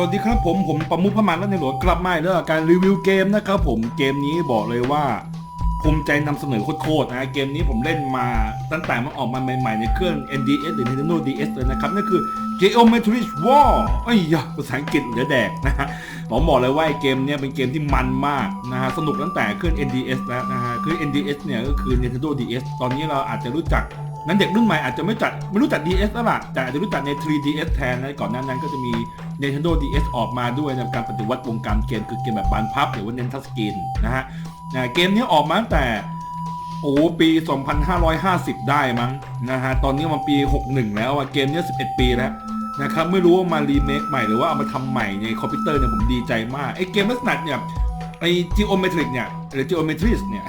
วัสดีครับผมผมประมุขพมันและในหลวงกลับมาอีกแล้วกับการรีวิวเกมนะครับผมเกมนี้บอกเลยว่าภูมิใจนำเสนอโคตรๆนะเกมนี้ผมเล่นมาตั้งแต่มันออกมาใหม่ๆในเครื่อง NDS หรือ Nintendo DS เลยนะครับนั่นคือ Geometry War ไอ้ยภาษาอังกฤษเดี๋ยวแดกนะฮะผมบอกเลยว่าเกมนี้เป็นเกมที่มันมากนะฮะสนุกตั้งแต่เครื่อง NDS แล้วนะฮะคือ NDS เนี่ยก็คือ Nintendo DS ตอนนี้เราอาจจะรู้จัก นั้นเด็กรุ่นใหม่อาจจะไม่จัดไม่รู้จัก DS แล้วล่ะแต่อาจจะรู้จักใน 3DS แทนนะก่อนหน้านั้นก็จะมี Nintendo DS ออกมาด้วยในการปฏิวัติวงการเกมคือเกมแบบบานพับหรือว่าเน้นทัชสกรีนนะฮะนะเกมนี้ออกมาตั้งแต่โอ้ปี 2550 ได้มั้งนะฮะตอนนี้มันปี 61 แล้วอะเกมนี้11 ปีแล้วนะครับไม่รู้ว่ามารีเมคใหม่หรือว่าเอามาทำใหม่ในคอมพิวเตอร์เนี่ยผมดีใจมากไอ้เกมลักษณะเนี่ยไอ้ geometric เนี่ย หรือ geometries เนี่ย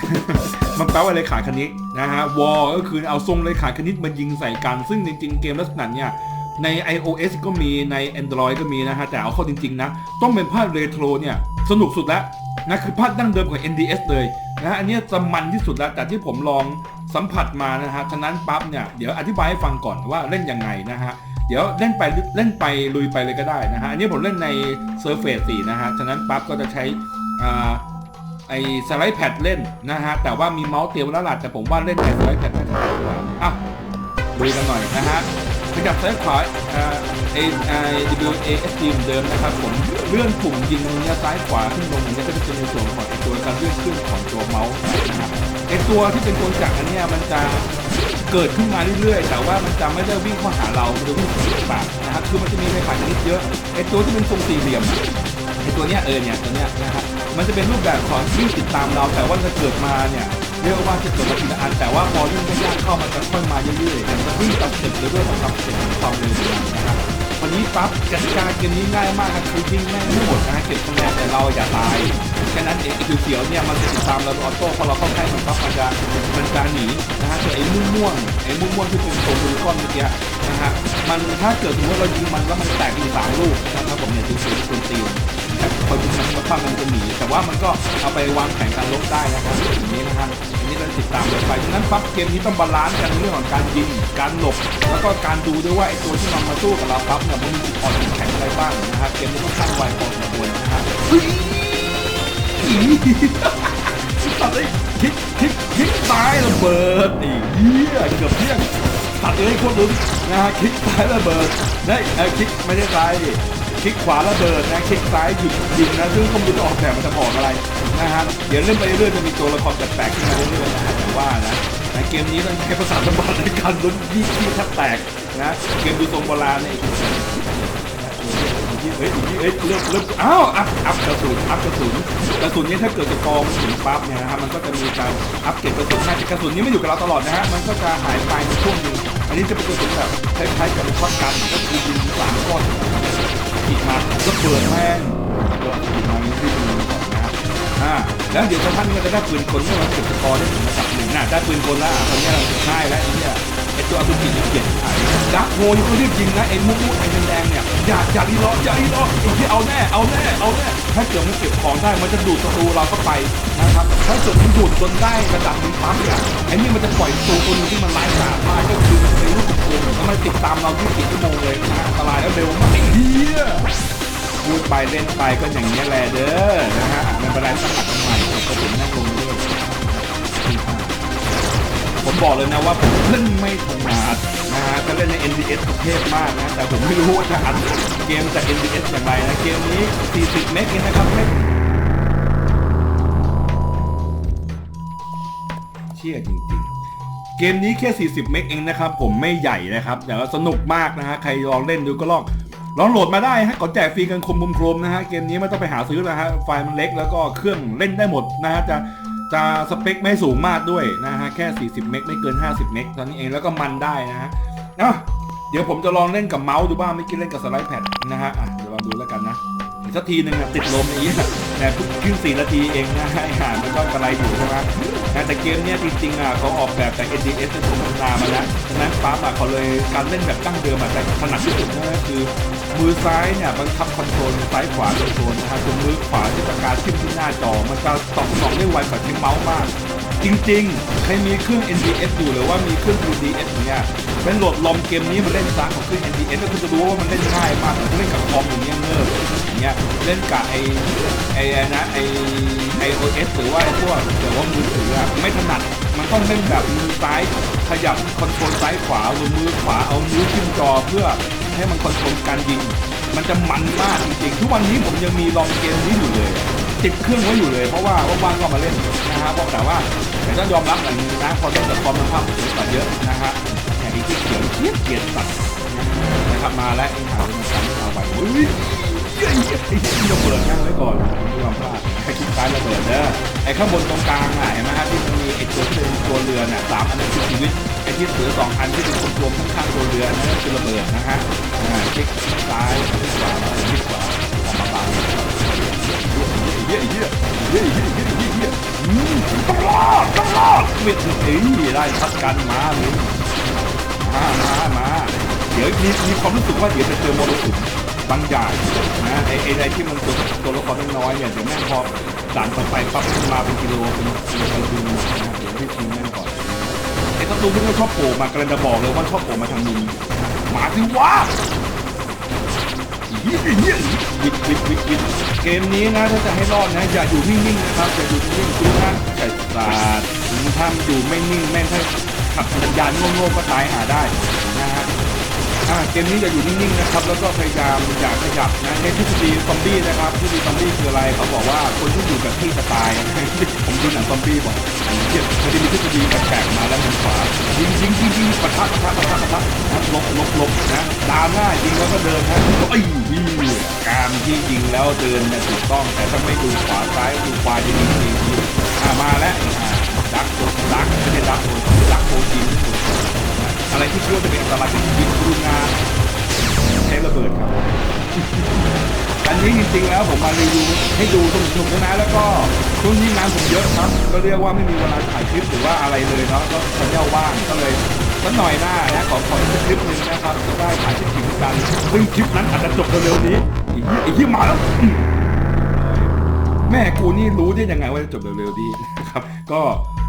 มันแปลว่าเลขาคณิตนะฮะ wall ก็คือเอาทรงเลขาคณิตมายิงใส่กัน ซึ่งจริงๆ เกมลักษณะเนี่ยใน iOS ก็มีใน Android ก็มีนะฮะ แต่เอาเข้าจริงๆนะ ต้องเป็นภาพเรโทรเนี่ย สนุกสุดแล้วนะคือภาพดั้งเดิมของ NDS เลยนะฮะอันนี้จะมันที่สุดแล้วแต่ที่ผมลองสัมผัสมานะฮะ ฉะนั้นปั๊บเนี่ย เดี๋ยวอธิบายให้ฟังก่อนว่าเล่นยังไงนะฮะ เดี๋ยวเล่นไปเล่นไปลุยไปเลยก็ได้นะฮะ อันนี้ผมเล่นใน Surface 4 นะฮะ ฉะนั้นปั๊บก็จะใช้อ่า ไอสไลด์แพดเล่นนะฮะ แต่ว่ามีเมาส์เตรียมไว้แล้วล่ะแต่ผมว่าเล่นในสไลด์แพดน่าจะดีกว่าอะดูกันหน่อยนะฮะขยับซ้ายขวาอ่า A I W A S D เหมือนเดิมนะครับผมเลื่อนปุ่มยิงเนี่ยซ้ายขวาขึ้นลงเนี่ยก็จะเป็นในส่วนของตัวการเลื่อนขึ้นของตัวเมาส์นะครับไอตัวที่เป็นตัวจักรอันเนี้ยมันจะเกิดขึ้นมาเรื่อยๆ แต่ว่ามันจะไม่ได้วิ่งเข้าหาเรามันจะวิ่งเข้าหาปากนะครับคือมันจะมีในฝันนิดเยอะไอตัวที่เป็นทรงสี่เหลี่ยมไอตัวเนี้ยเออเนี่ยตัวเนี้ยนะครับ มันจะเป็นรูปแบบของที่ติดตามเรา แต่ว่าจะเกิดมาเนี่ยเรียกว่าจะเกิดมาทีละอันแต่ว่าพอยิ่งยากเข้ามันจะค่อยมาเรื่อยๆมันจะวิ่งตามสเต็ปเลยด้วยของตับเสเต็จความเร็วนะครับวันนี้ปั๊บกติกาเกมนี้ง่ายมากครับคือวิ่งแม่งไม่หมดนะเก็บคะแนนแต่เราอย่าตาย เขียวๆเนี่ยมันจะติดตามเราออโต้พอเราเข้าใกล้มันปั๊บมันจะมันจะหนีนะฮะส่วนไอ้ม่วงม่วงๆไอ้ม่วงม่วงๆที่เป็นตัวมือก้อนเมื่อกี้นะฮะมันถ้าเกิดสมมติว่าเรายิงมันแล้วมันแตกเป็นสามลูกนะครับผมเนี่ยถึงสี่เป็นตีนพอยิงมันก็ปั้มมันจะหนีแต่ว่ามันก็เอาไปวางแผนการลบได้นะครับอย่างนี้นะครับอันนี้ต้องติดตามเลยไปฉะนั้นปั๊บเกมนี้ต้องบาลานซ์กันเรื่องของการยิงการหลบแล้วก็การดูด้วยว่าไอ้ตัวที่มันมาสู้กับเราปั๊บเนี่ยมันมีจุดอ่อนจุดแข็งอะไรบ้างนะครับเกมนี้ต้องสร้างไวพอสมควรนะครับเฮ้ย ตัดเลยคลิกคลิกคลิกซ้ายระเบิดไอ้เหี้ยเกือบเที่ยงตัดเลยโคตรลุ้นนะฮะคลิกซ้ายระเบิดได้เออคลิกไม่ได้ซ้ายดิคลิกขวาระเบิดนะคลิกซ้ายหยุดยิงนะซึ่งคอมพิวเตอร์ออกแบบมันจะบอกอะไรนะฮะเดี๋ยวเล่นไปเรื่อยจะมีตัวละครแปลกๆขึ้นมาเรื่อยๆนะฮะอย่างว่านะในเกมนี้ต้องใช้ภาษาสมบัติในการลุ้นยี่ที่แทบแตกนะเกมดูทรงโบราณเนี่ย เฮ้ยเฮ้ยเริ่มเริ่มอ้าวอัพอัพกระสุนอัพกระสุนกระสุนนี่ถ้าเกิดจะกองถึงปั๊บเนี่ยนะฮะมันก็จะมีการอัพเก็บกระสุนให้แต่กระสุนนี้ไม่อยู่กับเราตลอดนะฮะมันก็จะหายไปในช่วงหนึงอันนี้จะเป็นกระสุนแบบคล้ายๆกับช็อตกันก็คือยิงสามก้อนอีกมาก็เปิดแม่งก็อีกมาที่ปืนก่อนนะครับอ่าแล้วเดี๋ยวสักพักนึงก็จะได้ปืนคนเมื่อเราเก็บสกอได้ถึงระดับหนึ่งนะได้ปืนคนละตอนนี้เราง่ายแล้วเนี่ย ไอตัวอาตุกิเนี่ยเปลี่ยนขายดักโฮยังต้องรีบยิงนะไอ้มุกมุกไอ้แดงเนี่ยอย่าอย่ารีรออย่ารีรอไอ้ที่เอาแน่เอาแน่เอาแน่ถ้าเกิดมันเก็บของได้มันจะดูดศัตรูเราเข้าไปนะครับถ้าเกิดมันดูดจนได้ระดับหนึ่งปั๊บเนี่ยไอ้นี่มันจะปล่อยตัวตัวนึงที่มันร้ายกาจมากก็คือในรูปของตัวแล้วมันติดตามเรา24ชั่วโมงเลยนะอันตรายแล้วเร็วมากไอ้เหี้ยพูดไปเล่นไปก็อย่างนี้แหละเด้อนะฮะไม่เป็นไรสมัครใหม่ก็ บอกเลยนะว่าผมเล่นไม่ถนัดนะฮะจะเล่นใน NDS ก็เทพมากนะ แต่ผมไม่รู้ว่าจะอัดเกมจาก NDS อย่างไรนะ เกมนี้ 40 เมกเองนะครับไม่เชี่ยจริงๆ เกมนี้แค่ 40 เมกเองนะครับ ผมไม่ใหญ่นะครับ แต่ว่าสนุกมากนะฮะ ใครลองเล่นดูก็ลองลองโหลดมาได้ฮะก่อนแจกฟรีกันคมคมนะฮะ เกมนี้ไม่ต้องไปหาซื้อแล้วฮะ ไฟล์มันเล็กแล้วก็เครื่องเล่นได้หมดนะฮะ จะ จะสเปคไม่สูงมากด้วยนะฮะ แค่ 40 เมกไม่เกิน 50 เมกตอนนี้เองแล้วก็มันได้นะฮะเดี๋ยวผมจะลองเล่นกับเมาส์ดูบ้างไม่อกินเล่นกับสไลด์แพดนะฮะอะเดี๋ยวลองดูแล้วกันนะอีกสักทีหนึ่งอะติดลมอย่างเงี้ยแต่ทุกครึ่งสี่นาทีเองนะฮะไอ้ห่ามันก็กระไรอยู่ใช่ไหมนะแต่เกมเนี้ยจริงๆอะเขาออกแบบจาก NDS เป็นผมพัฒนามาแล้วฉะนั้นปั๊บอะเขาเลยการเล่นแบบตั้งเดิมอะแต่ถนัดที่สุดนั่นก็คือ มือซ้ายเนี่ยบังคับคอนโทรลซ้ายขวาคอนโทรลนะฮะ จอ มันจะตอบสนองได้ไวกว่าใช้เมาส์มาก จริงๆ ใครมีเครื่อง NDS อยู่หรือว่ามีเครื่อง UDS เนี่ยเป็นโหลดลอมเกมนี้มาเล่นซ้ของเครื่อง NDS แล้วคุณจะรู้ว่ามันเล่นง่ายมากเล่นกับคอมอย่างเงี้ยเงิบอย่างเงี้ยเล่นกับไอไอ้นะไอไอโอเอสหรือว่าไอพวกแต่ว่ามือถืออะไม่ถนัดมันต้องเล่นแบบมือซ้ายขยับคอนโทรลซ้ายขวาหรือมือขวาเอานิ้วขึ้นจอเพื่อให้มันคอนโทรลการยิง มันจะมันมากจริงๆ ทุกวันนี้ผมยังมีลองเกมนี้อยู่เลย ติดเครื่องไว้อยู่เลย เพราะว่าว่างๆก็มาเล่นนะฮะเพราะแต่ว่าแต่ต้องยอมรับอย่างนึงนะพอเล่นกับคอมมันภาพสวยกว่าเยอะนะฮะแต่อีกที่เขียวเกียดเกียดสัตว์นะครับมาแล้วไอ้หาเป็นการเอาไปเฮ้ยเฮ้ยไอ้ที่ระเบิดนั่งไว้ก่อนไม่ยอมพลาดไอ้ที่ตายระเบิดเด้อไอ้ข้างบนตรงกลางอะเห็นไหมฮะที่มันมีไอ้ตัวที่เป็นตัวเรือน่ะสามอันนั้นคือชีวิตไอ้ที่เสือสองอันที่เป็นคนรวมข้างๆตัวเรือนั่นคือระเบิดนะฮะอ่าคลิกซ้ายคลิกขวาคลิกขวา ยเฮียเฮียเฮียเฮียเฮียอืมต้องรอดต้องรอดเวียดเอ้ยได้ชัดกันมาเลยมามามาเดี๋ยวมีมีความรู้สึกว่าเดี๋ยวจะเจอมรสุมบางอย่างนะไอ้ไอ้อที่มันตัวตัวละครน้อยๆเนี่ยเดี๋ยวแม่งพอด่านต่อไปปั๊บมันมาเป็นกิโลเป็นกิโลเป็นกิโลนะเดี๋ยวพี่ชิมแม่งก่อนไอ้ศัตรูที่เขาชอบโผล่มากำลังจะบอกเลยว่าชอบโผล่มาทางนี้มาสิวะ วิดวิดวิดวิดเกมนี้นะถ้าจะให้รอดนะอย่าอยู่นิ่งๆนะครับอย่าอยู่นิ่งๆคุณนะใส่ศาสตร์ถ้าอยู่ไม่นิ่งแม่งถ้าขับสัญญาณโง่ๆก็ตายหาได้ เกมนี้อย่าอยู่นิ่งๆนะครับแล้วก็พยายามอย่าขยับนะในทฤษฎีซอมบี้นะครับทฤษฎีซอมบี้คืออะไรเขาบอกว่าคนที่อยู่กับที่จะตายผมดูหนังซอมบี้บอกไอ้เหี้ยมันจะมีทฤษฎีแปลกๆมาแล้วมันขวายิงยิงยิงยิงปะทะปะทะปะทะปะทะลบลบลบนะดามหน้ายิงแล้วก็เดินนะไอ้ยนี่การที่ยิงแล้วเดินเนี่ยถูกต้อง แต่ถ้าไม่ดูขวาซ้ายดูขวาจะยิงจริงอ่ามาแล้วดักดนดักไม่ใช่ดักโดนดักโดนยิง อะไรที่คิดว่าจะเป็นอันตรายที่ยิงกรุณาใช้ระเบิดครับอันนี้จริงๆแล้วผมมารีวิวให้ดูสนุกๆนะแล้วก็ช่วงนี้งานผมเยอะครับ ก็เรียกว่าไม่มีเวลาถ่ายคลิปหรือว่าอะไรเลยเนาะก็สัญญาว่างก็เลยสักหน่อยหน้านะขอขอคลิปหนึ่งนะครับจะได้ถ่ายคลิปถึงกันซึ่งคลิปนั้นอาจจะจบเร็วๆนี้ไอ้เหี้ยไอ้เหี้ยมาแล้วแม่กูนี่รู้ได้ยังไงว่าจะจบเร็วๆดีนะครับ ก็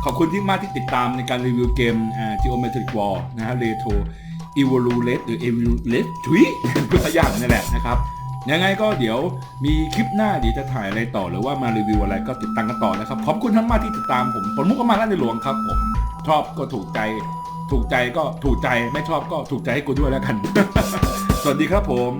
ขอบคุณที่มากที่ติดตามในการรีวิวเกมอ่า Geometric War นะฮะ Retro Evolute หรือ Evolute ถุยก็สักอย่างนี่แหละนะครับ ยังไงก็เดี๋ยวมีคลิปหน้าเดี๋ยวจะถ่ายอะไรต่อหรือว่ามารีวิวอะไรก็ติดตามกันต่อนะครับ ขอบคุณทั้งมากที่ติดตามผมผมมุกก็มาล้านในหลวงครับผม ชอบก็ถูกใจ ถูกใจก็ถูกใจไม่ชอบก็ถูกใจให้กูด้วยแล้วกัน สวัสดีครับผม